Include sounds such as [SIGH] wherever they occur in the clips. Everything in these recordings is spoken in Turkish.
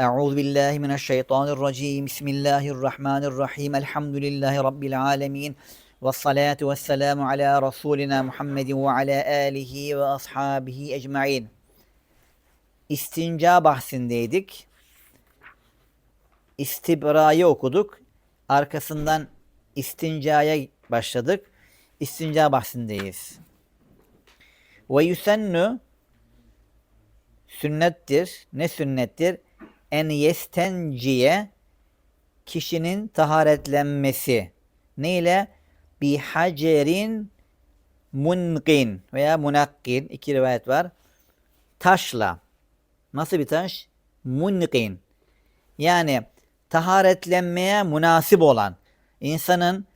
Euzu billahi mineşşeytanirracim. Bismillahirrahmanirrahim. Elhamdülillahi rabbil alamin. Ve salatu vesselamu ala rasulina Muhammedin ve ala alihi ve ashabihi ecmaîn. İstinca bahsindeydik. İstibra'yı okuduk. Arkasından istincaya başladık. İstinca bahsindeyiz. Ve yusennu sünnettir. Ne sünnettir? En yestenciye kişinin taharetlenmesi. Ne ile? Bi hacerin munqin veya munakkin. iki rivayet var. Taşla. Nasıl bir taş? Munqin. Yani taharetlenmeye münasip olan, insanın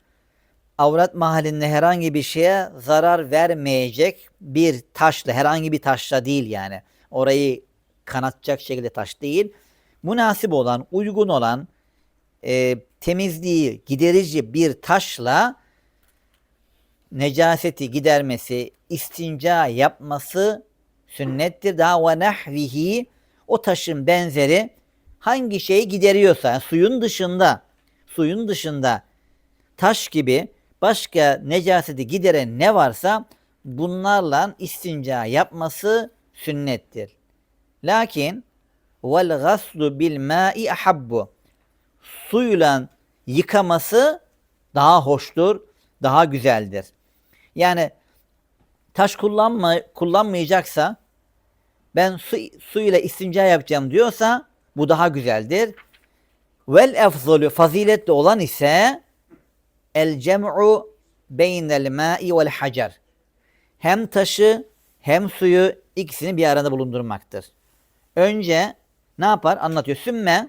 avrat mahallinde herhangi bir şeye zarar vermeyecek bir taşla, herhangi bir taşla değil yani. Orayı kanatacak şekilde taş değil. Münasip olan, uygun olan, e, temizliği giderici bir taşla necaseti gidermesi, istinca yapması sünnettir. Daha ve nahvihi o taşın benzeri hangi şeyi gideriyorsa yani suyun dışında suyun dışında taş gibi başka necaseti gideren ne varsa bunlarla istinca yapması sünnettir. Lakin vel gaslu bil ma'i ahabbu suyla yıkaması daha hoştur, daha güzeldir. Yani taş kullanma, kullanmayacaksa ben su, su ile istinca yapacağım diyorsa bu daha güzeldir. Vel efzalü faziletli olan ise el cem'u beynel ma'i vel hacer. Hem taşı hem suyu ikisini bir arada bulundurmaktır. Önce ne yapar? Anlatıyor. Sümme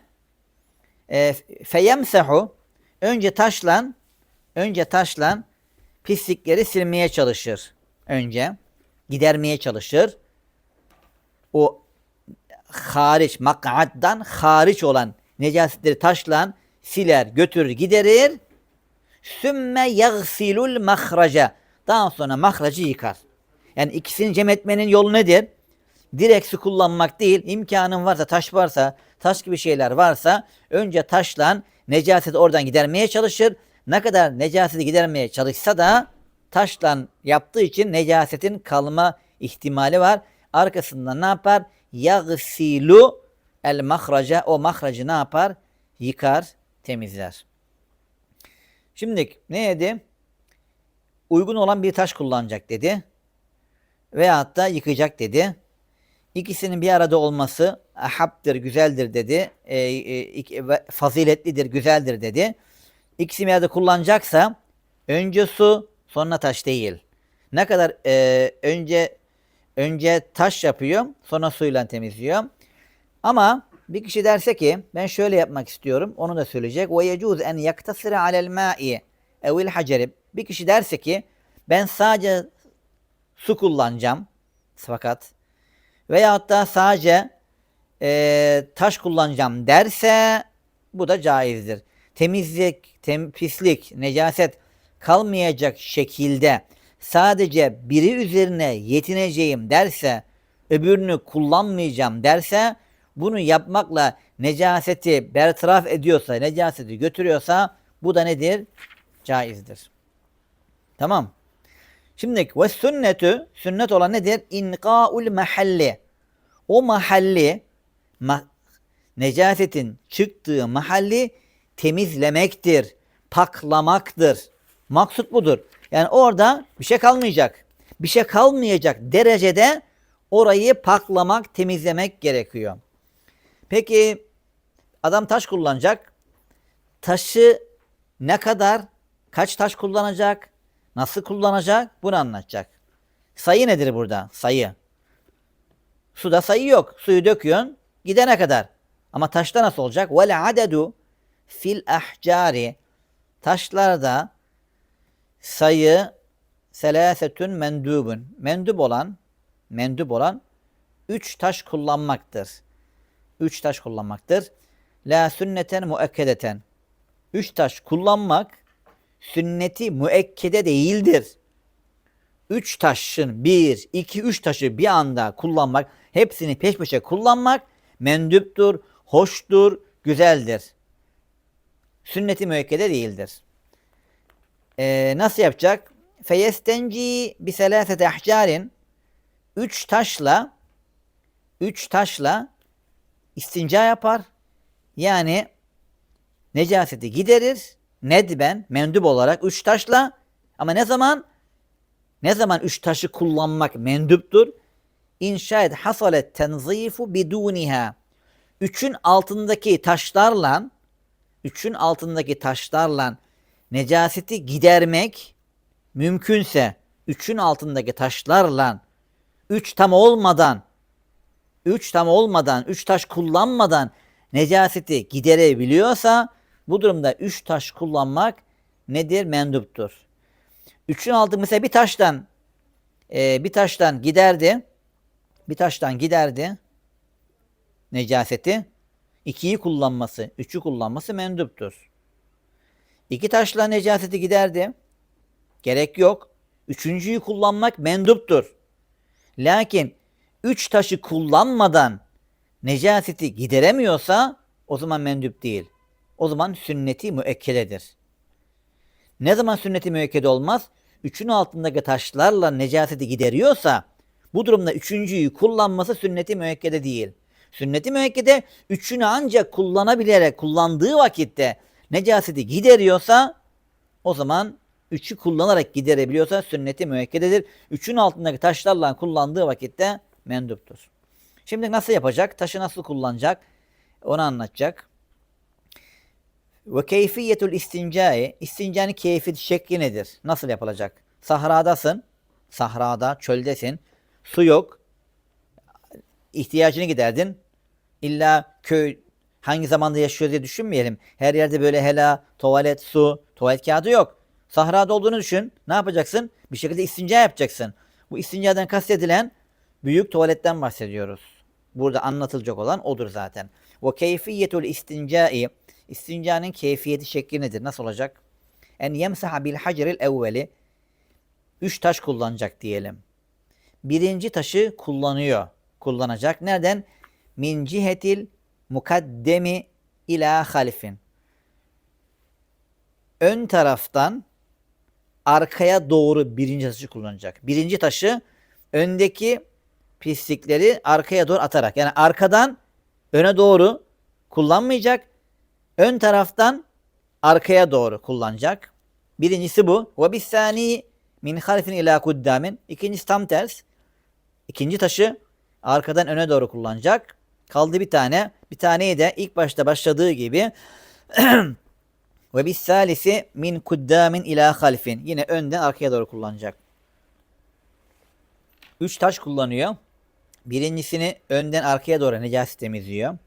e, feyemsehu önce taşla önce taşla pislikleri silmeye çalışır. Önce gidermeye çalışır. O hariç, mak'addan hariç olan necasetleri taşla siler, götürür, giderir. Sümme yagsilul mahraca. Daha sonra mahracı yıkar. Yani ikisini cem etmenin yolu nedir? Direkt su kullanmak değil, imkanın varsa, taş varsa, taş gibi şeyler varsa önce taşla necaseti oradan gidermeye çalışır. Ne kadar necaseti gidermeye çalışsa da taşla yaptığı için necasetin kalma ihtimali var. Arkasından ne yapar? Yagsilu el mahraca. O mahracı ne yapar? Yıkar, temizler. Şimdi ne dedi? Uygun olan bir taş kullanacak dedi. Veyahut da yıkayacak dedi. İkisinin bir arada olması ahabdır, güzeldir dedi. E, e, faziletlidir, güzeldir dedi. İkisini bir arada kullanacaksa önce su, sonra taş değil. Ne kadar e, önce önce taş yapıyor, sonra suyla temizliyor. Ama bir kişi derse ki ben şöyle yapmak istiyorum, onu da söyleyecek. Ve yecuz en yaktasira alel ma'i evil haceri. Bir kişi derse ki ben sadece su kullanacağım fakat veyahut da sadece e, taş kullanacağım derse bu da caizdir. Temizlik, tem, pislik, necaset kalmayacak şekilde sadece biri üzerine yetineceğim derse, öbürünü kullanmayacağım derse, bunu yapmakla necaseti bertaraf ediyorsa, necaseti götürüyorsa bu da nedir? Caizdir. Tamam. Şimdi ve sünnetu sünnet olan nedir? İnqaul mahalli. O mahalli ma, necasetin çıktığı mahalli temizlemektir, paklamaktır. Maksut budur. Yani orada bir şey kalmayacak. Bir şey kalmayacak derecede orayı paklamak, temizlemek gerekiyor. Peki adam taş kullanacak. Taşı ne kadar, kaç taş kullanacak, nasıl kullanacak bunu anlatacak. Sayı nedir burada? Sayı. Suda sayı yok. Suyu döküyorsun gidene kadar. Ama taşta nasıl olacak? Vel adedu fil ahcari taşlarda sayı selasetün mendubun. Mendub olan mendub olan üç taş kullanmaktır. Üç taş kullanmaktır. La sünneten muekkedeten. Üç taş kullanmak sünneti müekkede değildir. Üç taşın bir, iki, üç taşı bir anda kullanmak, hepsini peş peşe kullanmak mendüptür, hoştur, güzeldir. Sünnet-i müekkede değildir. Ee, nasıl yapacak? Feyestenci bi selasete ahcarin üç taşla üç taşla istinca yapar. Yani necaseti giderir. Nedben, mendub olarak üç taşla ama ne zaman? Ne zaman üç taşı kullanmak menduptur? İnşayet hasalet tenzifu biduniha. Üçün altındaki taşlarla üçün altındaki taşlarla necaseti gidermek mümkünse üçün altındaki taşlarla üç tam olmadan üç tam olmadan, üç taş kullanmadan necaseti giderebiliyorsa bu durumda üç taş kullanmak nedir? Menduptur. Üçün altı mesela bir taştan e, bir taştan giderdi. Bir taştan giderdi necaseti. ikiyi kullanması, üçü kullanması menduptur. İki taşla necaseti giderdi. Gerek yok. Üçüncüyü kullanmak menduptur. Lakin üç taşı kullanmadan necaseti gideremiyorsa o zaman mendup değil. O zaman sünneti müekkededir. Ne zaman sünneti müekkede olmaz? Üçün altındaki taşlarla necaseti gideriyorsa bu durumda üçüncüyü kullanması sünneti müekkede değil. Sünneti müekkede üçünü ancak kullanabilerek kullandığı vakitte necaseti gideriyorsa o zaman üçü kullanarak giderebiliyorsa sünneti müekkededir. Üçün altındaki taşlarla kullandığı vakitte menduptur. Şimdi nasıl yapacak? Taşı nasıl kullanacak? Onu anlatacak. Ve keyfiyetul istincai, istincanın keyfi şekli nedir? Nasıl yapılacak? Sahradasın, sahrada, çöldesin, su yok, ihtiyacını giderdin. İlla köy hangi zamanda yaşıyor diye düşünmeyelim. Her yerde böyle hela, tuvalet, su, tuvalet kağıdı yok. Sahrada olduğunu düşün. Ne yapacaksın? Bir şekilde istinca yapacaksın. Bu istincadan kastedilen büyük tuvaletten bahsediyoruz. Burada anlatılacak olan odur zaten. Ve keyfiyetul istincai istincanın keyfiyeti şekli nedir? Nasıl olacak? En yemsaha bil haceril evveli üç taş kullanacak diyelim. Birinci taşı kullanıyor. Kullanacak. Nereden? Min cihetil mukaddemi ila halifin. Ön taraftan arkaya doğru birinci taşı kullanacak. Birinci taşı öndeki pislikleri arkaya doğru atarak. Yani arkadan öne doğru kullanmayacak. Ön taraftan arkaya doğru kullanacak. Birincisi bu. Ve bisani min halifin ila kuddamin. İkincisi tam ters. İkinci taşı arkadan öne doğru kullanacak. Kaldı bir tane. Bir taneyi de ilk başta başladığı gibi [CLEARS THROAT] ve bis salisi min kuddamin ila halifin. Yine önden arkaya doğru kullanacak. Üç taş kullanıyor. Birincisini önden arkaya doğru necaset temizliyor.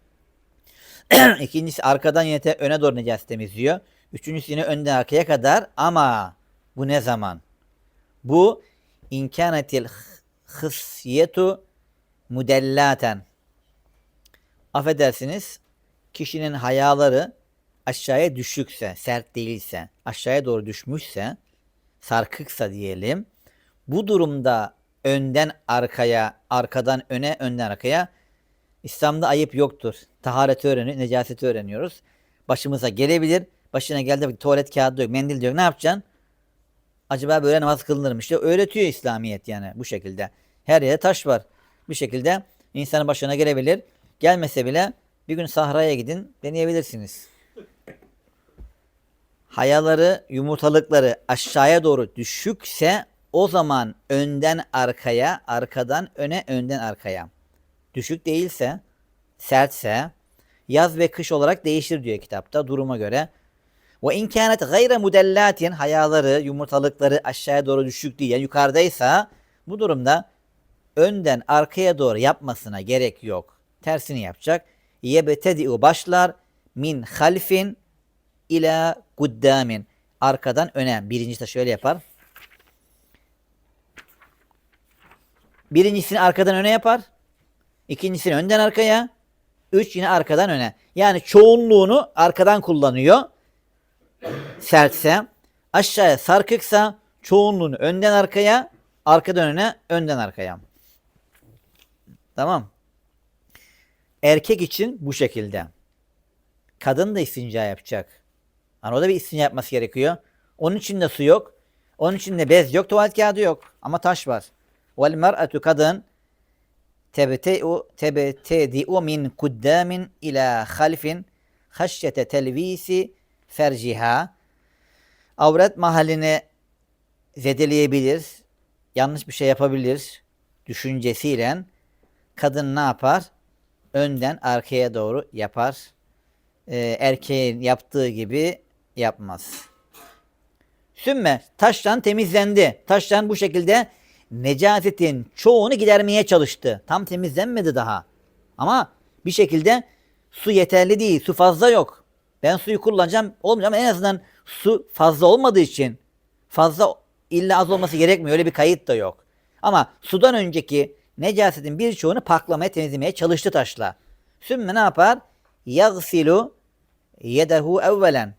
[CLEARS THROAT] İkincisi arkadan yine öne doğru necaset temizliyor. Üçüncüsü yine önden arkaya kadar ama bu ne zaman? Bu inkânetil hısyetu mudellaten. Affedersiniz kişinin hayaları aşağıya düşükse, sert değilse, aşağıya doğru düşmüşse, sarkıksa diyelim. Bu durumda önden arkaya, arkadan öne, önden arkaya İslam'da ayıp yoktur. Tahareti öğreniyoruz, necaseti öğreniyoruz. Başımıza gelebilir. Başına geldi tuvalet kağıdı yok, mendil diyor. Ne yapacaksın? Acaba böyle namaz kılınır mı? İşte öğretiyor İslamiyet yani bu şekilde. Her yere taş var. Bir şekilde insanın başına gelebilir. Gelmese bile bir gün sahraya gidin deneyebilirsiniz. Hayaları, yumurtalıkları aşağıya doğru düşükse o zaman önden arkaya, arkadan öne, önden arkaya. Düşük değilse, sertse, yaz ve kış olarak değişir diyor kitapta duruma göre. Ve in kânet gayre mudellatin hayaları, yumurtalıkları aşağıya doğru düşük değil, yani yukarıdaysa bu durumda önden arkaya doğru yapmasına gerek yok. Tersini yapacak. Yebtedi'u başlar min halfin ila kuddamin. Arkadan öne. Birinci de şöyle yapar. Birincisini arkadan öne yapar. İkincisini önden arkaya. Üç yine arkadan öne. Yani çoğunluğunu arkadan kullanıyor. Sertse. Aşağıya sarkıksa çoğunluğunu önden arkaya, arkadan öne, önden arkaya. Tamam. Erkek için bu şekilde. kadın da istinca yapacak. Yani o da bir istinca yapması gerekiyor. Onun için de su yok. Onun için de bez yok, tuvalet kağıdı yok. Ama taş var. Vel mer'atu kadın tebte'u tebtedi'u min kuddamin ila halfin haşyete telvisi ferciha. Avret mahalline zedeleyebilir, yanlış bir şey yapabilir düşüncesiyle kadın ne yapar? Önden arkaya doğru yapar. Ee, erkeğin yaptığı gibi yapmaz. Sümme taştan temizlendi. Taştan bu şekilde necasetin çoğunu gidermeye çalıştı. Tam temizlenmedi daha. Ama bir şekilde su yeterli değil. Su fazla yok. Ben suyu kullanacağım olmayacağım en azından su fazla olmadığı için fazla illa az olması gerekmiyor. Öyle bir kayıt da yok. Ama sudan önceki necasetin birçoğunu paklamaya, temizlemeye çalıştı taşla. Sümme ne yapar? Yagsilu yedehu evvelen.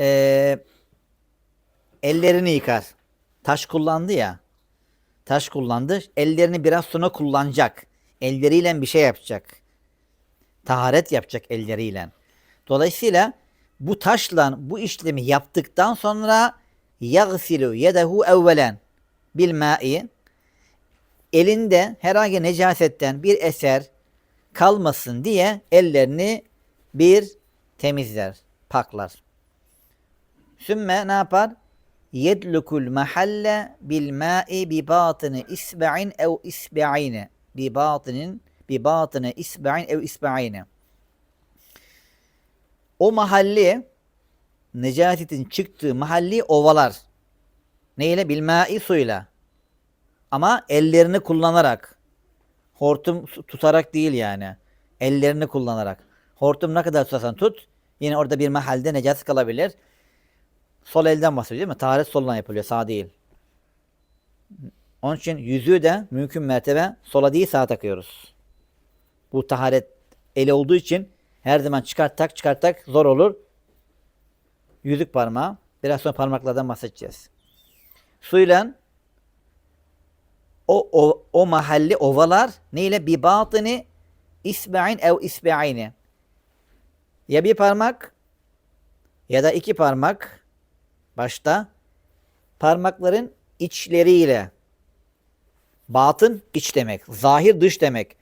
Ee, ellerini yıkar. Taş kullandı ya. Taş kullandı. Ellerini biraz sonra kullanacak. Elleriyle bir şey yapacak. Taharet yapacak elleriyle. Dolayısıyla bu taşla bu işlemi yaptıktan sonra yagsilu yedehu evvelen bil ma'i elinde herhangi necasetten bir eser kalmasın diye ellerini bir temizler, paklar. Sümme ne yapar? Yedlukul mahalle bil ma'i bi batını isba'in ev isba'ine. Bi batının bi batını isba'in ev isba'ine. O mahalli necasetin çıktığı mahalli ovalar. Neyle? Bil ma'i suyla. Ama ellerini kullanarak. Hortum tutarak değil yani. Ellerini kullanarak. Hortum ne kadar tutarsan tut. Yine orada bir mahalde necaset kalabilir. Sol elden bahsediyor değil mi? Taharet soldan yapılıyor. Sağ değil. Onun için yüzüğü de mümkün mertebe sola değil sağa takıyoruz. Bu taharet eli olduğu için her zaman çıkart tak çıkart tak zor olur. Yüzük parmağı. Biraz sonra parmaklardan bahsedeceğiz. Suyla o, o, o mahalli ovalar neyle? Bi batını isba'in ev isba'ini. Ya bir parmak ya da iki parmak başta parmakların içleriyle batın iç demek. Zahir dış demek.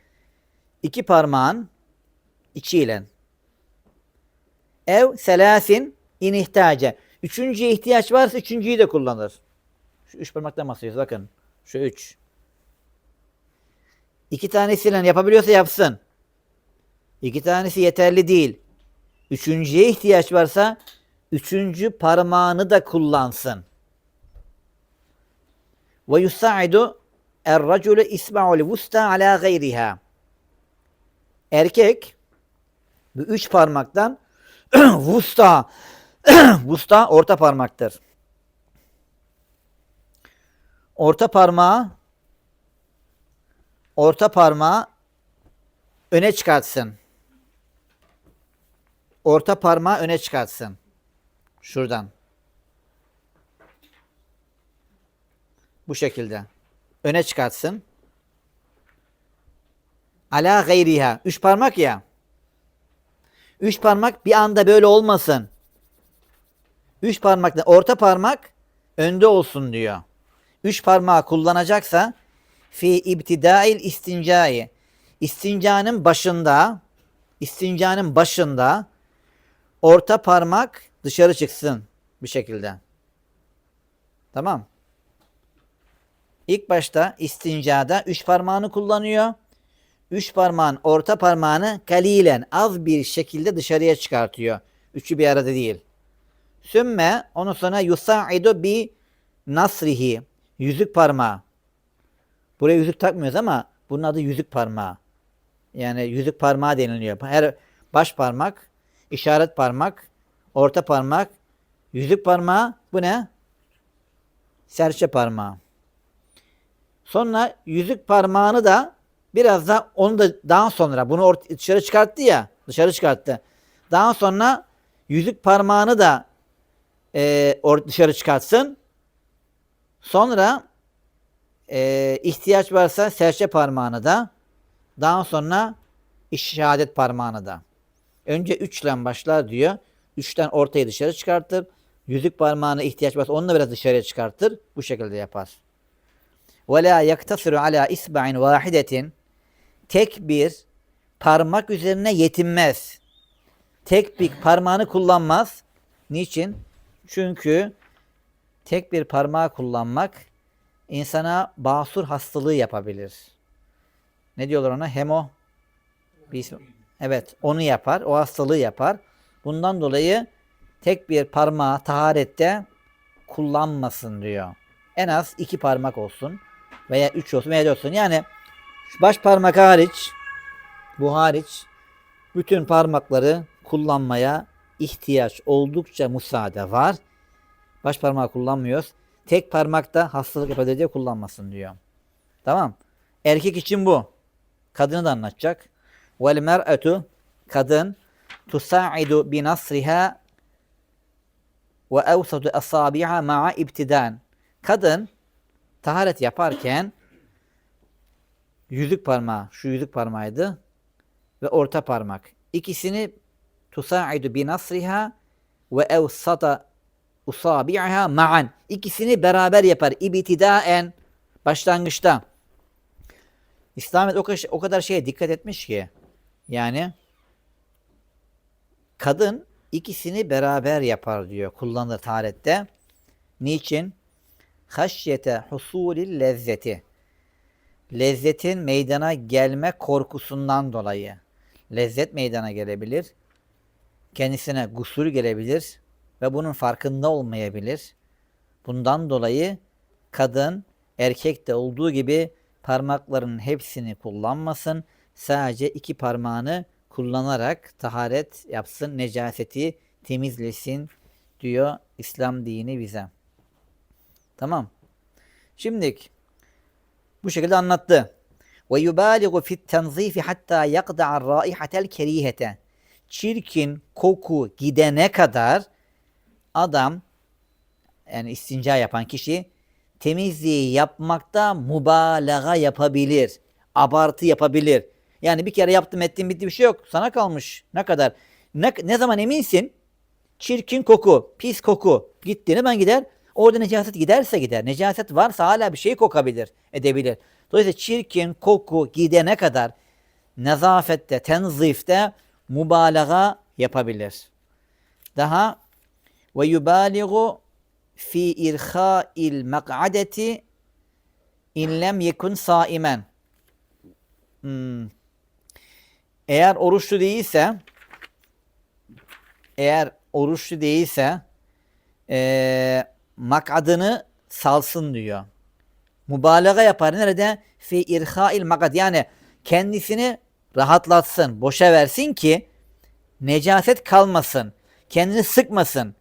İki parmağın içiyle. Ev selasin in ihtace. Üçüncüye ihtiyaç varsa üçüncüyü de kullanır. Şu üç parmaktan bahsediyoruz bakın. Şu üç. İki tanesiyle yapabiliyorsa yapsın. İki tanesi yeterli değil. Üçüncüye ihtiyaç varsa üçüncü parmağını da kullansın. Ve yusaidu er-raculu isma'ul vusta ala gayriha. Erkek bu üç parmaktan [CLEARS THROAT] vusta [CLEARS THROAT] vusta orta parmaktır. Orta parmağı orta parmağı öne çıkartsın. Orta parmağı öne çıkartsın. Şuradan. Bu şekilde. Öne çıkartsın. Ala gayriha. Üç parmak ya. Üç parmak bir anda böyle olmasın. Üç parmakla orta parmak önde olsun diyor. Üç parmağı kullanacaksa fi ibtidail istincai istincanın başında istincanın başında orta parmak dışarı çıksın bir şekilde. Tamam. İlk başta istincada üç parmağını kullanıyor. Üç parmağın orta parmağını kalilen az bir şekilde dışarıya çıkartıyor. Üçü bir arada değil. Sümme onu sonra yusaidu bi nasrihi. Yüzük parmağı. Buraya yüzük takmıyoruz ama bunun adı yüzük parmağı. Yani yüzük parmağı deniliyor. Her baş parmak, işaret parmak, orta parmak, yüzük parmağı bu ne? Serçe parmağı. Sonra yüzük parmağını da biraz da onu da daha sonra bunu dışarı çıkarttı ya dışarı çıkarttı. Daha sonra yüzük parmağını da e, dışarı çıkartsın. Sonra e, ihtiyaç varsa serçe parmağını da daha sonra işaret parmağını da. Önce 3 ile başlar diyor. 3'ten ortayı dışarı çıkartır. Yüzük parmağına ihtiyaç varsa onu biraz dışarıya çıkartır. Bu şekilde yapar. Ve la yaktasiru ala isba'in vahidetin tek bir parmak üzerine yetinmez. Tek bir parmağını kullanmaz. Niçin? Çünkü tek bir parmağı kullanmak insana basur hastalığı yapabilir. Ne diyorlar ona? Hemo bir ismi- Evet, onu yapar. O hastalığı yapar. Bundan dolayı tek bir parmağı taharette kullanmasın diyor. En az iki parmak olsun veya üç olsun veya dört olsun. Yani baş parmak hariç bu hariç bütün parmakları kullanmaya ihtiyaç oldukça müsaade var. Baş parmağı kullanmıyoruz. Tek parmakta hastalık yapabilir diye kullanmasın diyor. Tamam. Erkek için bu. Kadını da anlatacak. Vel mer'atu kadın tusaidu bi nasriha ve evsatu asabiha ma'a ibtidan. Kadın taharet yaparken yüzük parmağı, şu yüzük parmağıydı ve orta parmak. İkisini tusaidu bi nasriha ve evsata usabi'aha ma'an. İkisini beraber yapar. İbtidaen başlangıçta. İslam o kadar, o kadar şeye dikkat etmiş ki yani kadın ikisini beraber yapar diyor. Kullanır tarihte. Niçin? Haşyete husulil lezzeti. Lezzetin meydana gelme korkusundan dolayı. Lezzet meydana gelebilir. Kendisine gusül gelebilir ve bunun farkında olmayabilir. Bundan dolayı kadın erkekte olduğu gibi parmaklarının hepsini kullanmasın. Sadece iki parmağını kullanarak taharet yapsın, necaseti temizlesin diyor İslam dini bize. Tamam. Şimdi bu şekilde anlattı. Ve yubaligu fit tenzifi hatta yaqda'a raihatel kerihete. Çirkin koku gidene kadar adam yani istinca yapan kişi temizliği yapmakta mübalağa yapabilir. Abartı yapabilir. Yani bir kere yaptım ettim bitti bir şey yok. Sana kalmış. Ne kadar? Ne, ne zaman eminsin? Çirkin koku, pis koku gittiğini ben gider. Orada necaset giderse gider. Necaset varsa hala bir şey kokabilir, edebilir. Dolayısıyla çirkin koku gidene kadar nezafette, tenzifte mübalağa yapabilir. Daha ve yubaligu fi irha'il mak'adeti in lem yekun saimen. Hmm. Eğer oruçlu değilse eğer oruçlu değilse eee mak'adını salsın diyor. Mübalağa yapar. Nerede? Fi irha'il makad. Yani kendisini rahatlatsın, boşa versin ki necaset kalmasın. Kendini sıkmasın.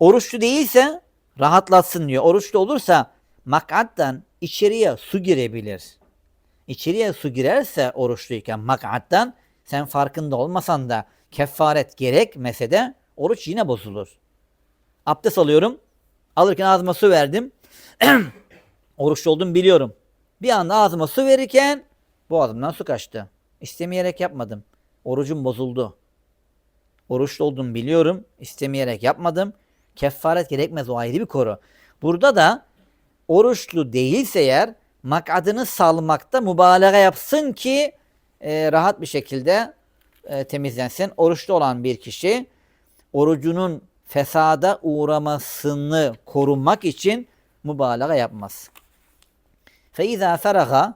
Oruçlu değilse rahatlatsın diyor. Oruçlu olursa mak'attan içeriye su girebilir. İçeriye su girerse oruçluyken mak'attan sen farkında olmasan da kefaret gerekmese de oruç yine bozulur. Abdest alıyorum. Alırken ağzıma su verdim. [CLEARS THROAT] Oruçlu oldum biliyorum. Bir anda ağzıma su verirken boğazımdan su kaçtı. İstemeyerek yapmadım. Orucum bozuldu. Oruçlu oldum biliyorum. İstemeyerek yapmadım. Kefaret gerekmez o ayrı bir koru. Burada da oruçlu değilse eğer makadını salmakta mübalağa yapsın ki e, rahat bir şekilde e, temizlensin. Oruçlu olan bir kişi orucunun fesada uğramasını korunmak için mübalağa yapmaz. Feiza feraga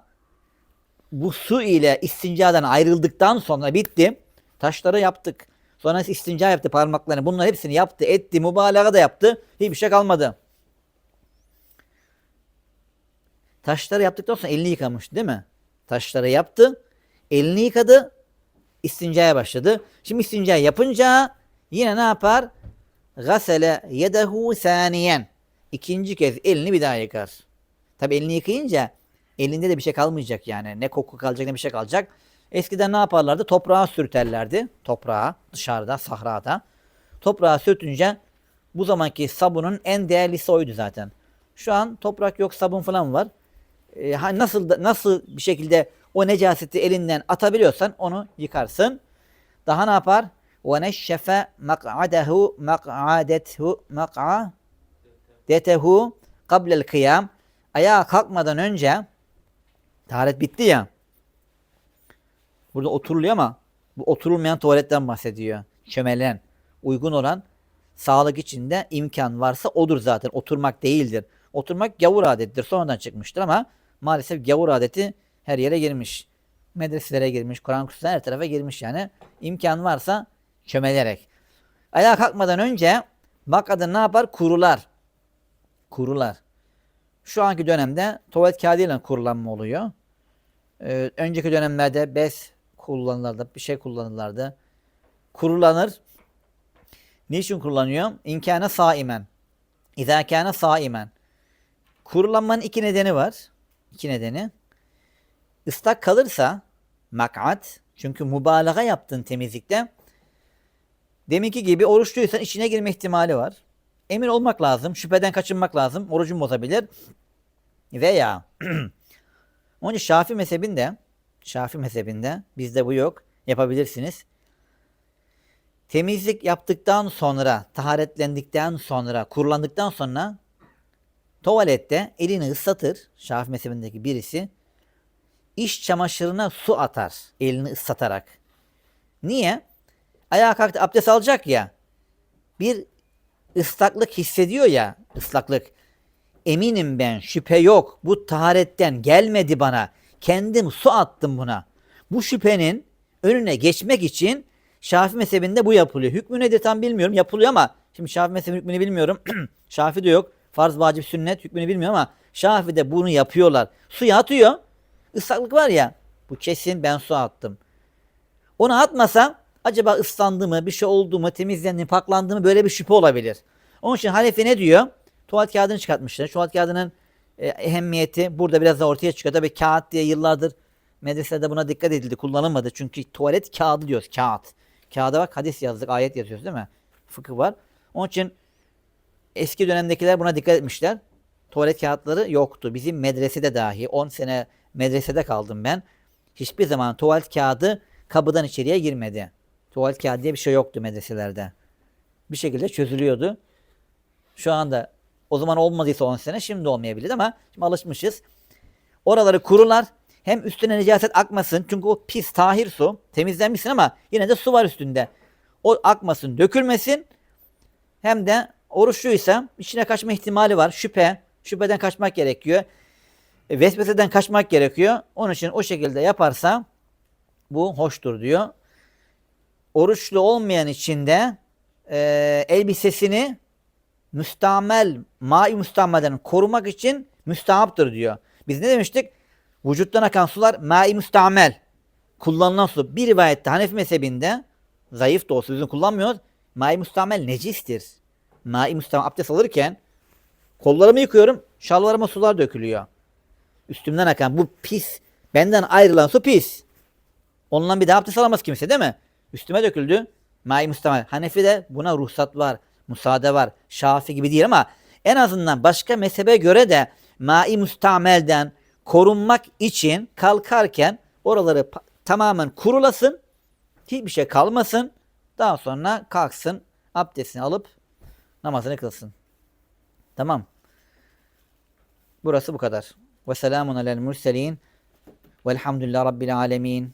bu su ile istincadan ayrıldıktan sonra bitti. Taşları yaptık. Sonra istinca yaptı parmaklarını. Bunların hepsini yaptı, etti, mübalağa da yaptı. Hiçbir şey kalmadı. Taşları yaptıktan sonra elini yıkamış değil mi? Taşları yaptı, elini yıkadı, istincaya başladı. Şimdi istinca yapınca yine ne yapar? Gasele yedehu saniyen. İkinci kez elini bir daha yıkar. Tabi elini yıkayınca elinde de bir şey kalmayacak yani. Ne koku kalacak ne bir şey kalacak. Eskiden ne yaparlardı? Toprağa sürterlerdi. Toprağa, dışarıda, sahrada. Toprağa sürtünce bu zamanki sabunun en değerlisi oydu zaten. Şu an toprak yok, sabun falan var. Ha- nasıl nasıl bir şekilde o necaseti elinden atabiliyorsan onu yıkarsın. Daha ne yapar? Neşşefe mak'adehu mak'adethu mak'adetehu kablel kıyam. Ayağa kalkmadan önce taharet bitti ya. Burada oturuluyor ama bu oturulmayan tuvaletten bahsediyor. Çömelen. Uygun olan sağlık içinde imkan varsa odur zaten. Oturmak değildir. Oturmak gavur adettir. Sonradan çıkmıştır ama maalesef gavur adeti her yere girmiş. Medreselere girmiş, Kur'an kursuna her tarafa girmiş yani. İmkan varsa çömelerek. Ayağa kalkmadan önce makada ne yapar? Kurular. Kurular. Şu anki dönemde tuvalet kağıdıyla kurulanma oluyor. Ee, önceki dönemlerde bez kullanılırdı, bir şey kullanılırdı. Kurulanır. Niçin kullanıyor? İnkâne saimen. İzâ kâne saimen. Kurulanmanın iki nedeni var. İki nedeni. Islak kalırsa mak'at çünkü mübalağa yaptığın temizlikte deminki gibi oruçluysan içine girme ihtimali var. Emin olmak lazım. Şüpheden kaçınmak lazım. Orucun bozabilir. Veya [CLEARS THROAT] onun için Şafi mezhebinde Şafi mezhebinde bizde bu yok. Yapabilirsiniz. Temizlik yaptıktan sonra, taharetlendikten sonra, kurulandıktan sonra tuvalette elini ıslatır. Şafi mezhebindeki birisi iş çamaşırına su atar elini ıslatarak. Niye? Ayağa kalktı abdest alacak ya. Bir ıslaklık hissediyor ya ıslaklık. Eminim ben şüphe yok. Bu taharetten gelmedi bana. Kendim su attım buna. Bu şüphenin önüne geçmek için Şafi mezhebinde bu yapılıyor. Hükmü nedir tam bilmiyorum. Yapılıyor ama şimdi Şafi mezhebinin hükmünü bilmiyorum. [CLEARS THROAT] Şafi de yok. Farz, vacip, sünnet hükmünü bilmiyorum ama Şafi'de bunu yapıyorlar. Suya atıyor. Islaklık var ya. Bu kesin ben su attım. Onu atmasam acaba ıslandı mı, bir şey oldu mu, temizlendi mi, paklandı mı böyle bir şüphe olabilir. Onun için Hanefi ne diyor? Tuvalet kağıdını çıkartmışlar. Tuvalet kağıdının e, ehemmiyeti burada biraz da ortaya çıkıyor. Tabii kağıt diye yıllardır medreselerde buna dikkat edildi, kullanılmadı. Çünkü tuvalet kağıdı diyoruz, kağıt. Kağıda bak hadis yazdık, ayet yazıyoruz değil mi? Fıkıh var. Onun için eski dönemdekiler buna dikkat etmişler. Tuvalet kağıtları yoktu. Bizim medresede dahi 10 sene medresede kaldım ben. Hiçbir zaman tuvalet kağıdı kapıdan içeriye girmedi. Tuvalet kağıdı diye bir şey yoktu medreselerde. Bir şekilde çözülüyordu. Şu anda o zaman olmadıysa 10 sene şimdi olmayabilir ama şimdi alışmışız. Oraları kurular. Hem üstüne necaset akmasın. Çünkü o pis tahir su. Temizlenmişsin ama yine de su var üstünde. O akmasın, dökülmesin. Hem de oruçluysa içine kaçma ihtimali var. Şüphe. Şüpheden kaçmak gerekiyor. E, vesveseden kaçmak gerekiyor. Onun için o şekilde yaparsa bu hoştur diyor. Oruçlu olmayan için de e, elbisesini müstamel, mai müstamelden korumak için müstahaptır diyor. Biz ne demiştik? Vücuttan akan sular mai müstamel. Kullanılan su. Bir rivayette Hanefi mezhebinde zayıf da olsa bizim kullanmıyoruz. Mai müstamel necistir. Mai müstamel abdest alırken kollarımı yıkıyorum. Şalvarıma sular dökülüyor. Üstümden akan bu pis. Benden ayrılan su pis. Ondan bir daha abdest alamaz kimse değil mi? Üstüme döküldü. Mai müstamel. Hanefi'de buna ruhsat var. Müsaade var. Şafi gibi değil ama en azından başka mezhebe göre de mai müstamelden korunmak için kalkarken oraları tamamen kurulasın. Hiçbir şey kalmasın. Daha sonra kalksın. Abdestini alıp namazını kılsın. Tamam. Burası bu kadar. Ve selamun alel murselin. Velhamdülillah Rabbil alemin.